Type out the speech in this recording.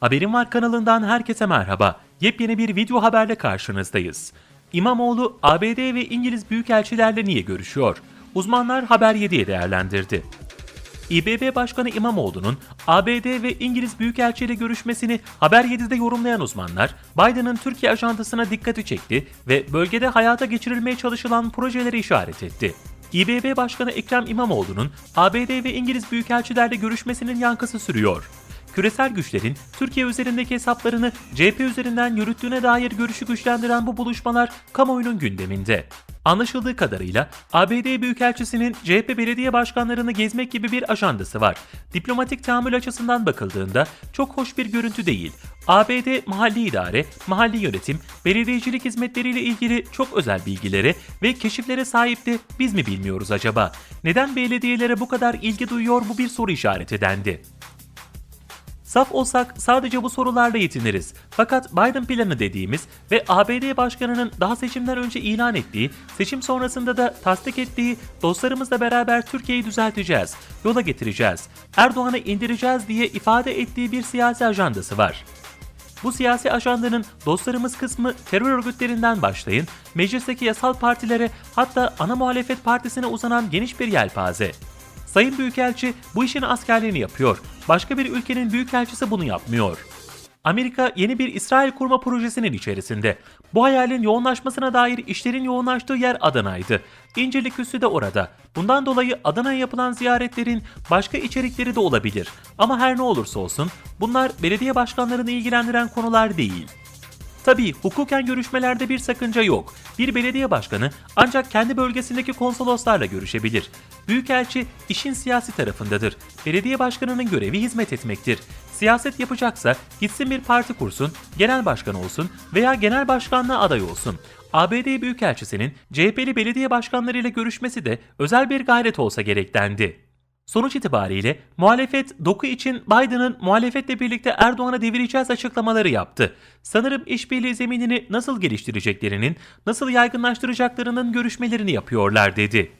Haberim Var kanalından herkese merhaba. Yepyeni bir video haberle karşınızdayız. İmamoğlu ABD ve İngiliz büyükelçilerle niye görüşüyor? Uzmanlar Haber 7'ye değerlendirdi. İBB Başkanı İmamoğlu'nun ABD ve İngiliz Büyükelçiyle görüşmesini Haber 7'de yorumlayan uzmanlar, Biden'ın Türkiye ajandasına dikkati çekti ve bölgede hayata geçirilmeye çalışılan projeleri işaret etti. İBB Başkanı Ekrem İmamoğlu'nun ABD ve İngiliz Büyükelçilerle görüşmesinin yankısı sürüyor. Küresel güçlerin Türkiye üzerindeki hesaplarını CHP üzerinden yürüttüğüne dair görüşü güçlendiren bu buluşmalar kamuoyunun gündeminde. Anlaşıldığı kadarıyla ABD Büyükelçisi'nin CHP belediye başkanlarını gezmek gibi bir ajandası var. Diplomatik tahammül açısından bakıldığında çok hoş bir görüntü değil. ABD mahalli idare, mahalli yönetim, belediyecilik hizmetleriyle ilgili çok özel bilgilere ve keşiflere sahip de biz mi bilmiyoruz acaba? Neden belediyelere bu kadar ilgi duyuyor bu bir soru işareti dendi. Saf olsak sadece bu sorularla yetiniriz. Fakat Biden planı dediğimiz ve ABD Başkanı'nın daha seçimden önce ilan ettiği, seçim sonrasında da tasdik ettiği dostlarımızla beraber Türkiye'yi düzelteceğiz, yola getireceğiz, Erdoğan'ı indireceğiz diye ifade ettiği bir siyasi ajandası var. Bu siyasi ajandanın dostlarımız kısmı terör örgütlerinden başlayın, meclisteki yasal partilere hatta ana muhalefet partisine uzanan geniş bir yelpaze. Sayın Büyükelçi bu işin askerliğini yapıyor. Başka bir ülkenin büyükelçisi bunu yapmıyor. Amerika yeni bir İsrail kurma projesinin içerisinde. Bu hayalin yoğunlaşmasına dair işlerin yoğunlaştığı yer Adana'ydı. İncirlik üssü de orada. Bundan dolayı Adana'ya yapılan ziyaretlerin başka içerikleri de olabilir. Ama her ne olursa olsun bunlar belediye başkanlarını ilgilendiren konular değil. Tabii hukuken görüşmelerde bir sakınca yok. Bir belediye başkanı ancak kendi bölgesindeki konsoloslarla görüşebilir. Büyükelçi işin siyasi tarafındadır. Belediye başkanının görevi hizmet etmektir. Siyaset yapacaksa gitsin bir parti kursun, genel başkan olsun veya genel başkanlığa aday olsun. ABD Büyükelçisi'nin CHP'li belediye başkanlarıyla görüşmesi de özel bir gayret olsa gerek dendi. Sonuç itibariyle muhalefet doku için Biden'ın muhalefetle birlikte Erdoğan'a devireceğiz açıklamaları yaptı. Sanırım işbirliği zeminini nasıl geliştireceklerinin, nasıl yaygınlaştıracaklarının görüşmelerini yapıyorlar dedi.